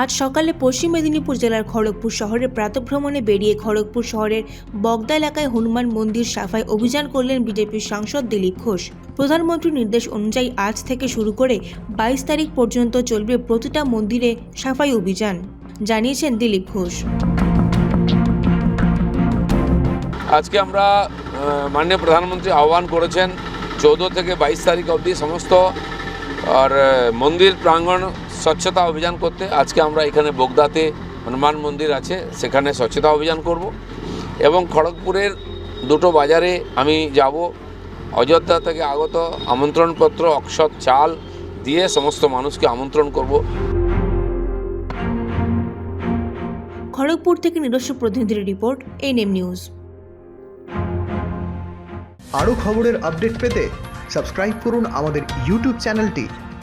আজ সকালে পশ্চিম মেদিনীপুর জেলার খড়গপুর শহরে প্রাতভ্রমণে বেরিয়ে খড়গপুর শহরের বগদা এলাকায় হনুমান মন্দির সাফাই অভিযান করলেন বিজেপির সাংসদ দিলীপ ঘোষ। প্রধানমন্ত্রীর নির্দেশ অনুযায়ী আজ থেকে শুরু করে বাইশ তারিখ পর্যন্ত চলবে প্রতিটা মন্দিরে সাফাই অভিযান, জানিয়েছেন দিলীপ ঘোষ। আজকে আমরা মাননীয় প্রধানমন্ত্রী আহ্বান করেছেন, চৌদ্দ থেকে বাইশ তারিখ অবধি সমস্ত, আর মন্দির প্রাঙ্গণ স্বচ্ছতা অভিযান করতে। আজকে আমরা এখানে বোগদাতে হনুমান মন্দির আছে সেখানে স্বচ্ছতা অভিযান করব। এবং খড়গপুরের দুটো বাজারে আমি যাব। অযোধ্যা থেকে আগত আমন্ত্রণপত্র অক্ষত চাল দিয়ে সমস্ত মানুষকে আমন্ত্রণ করব। খড়গপুর থেকে নিজস্ব প্রতিনিধির রিপোর্ট এনএম নিউজ। আরও খবরের আপডেট পেতে সাবস্ক্রাইব করুন আমাদের ইউটিউব চ্যানেলটি।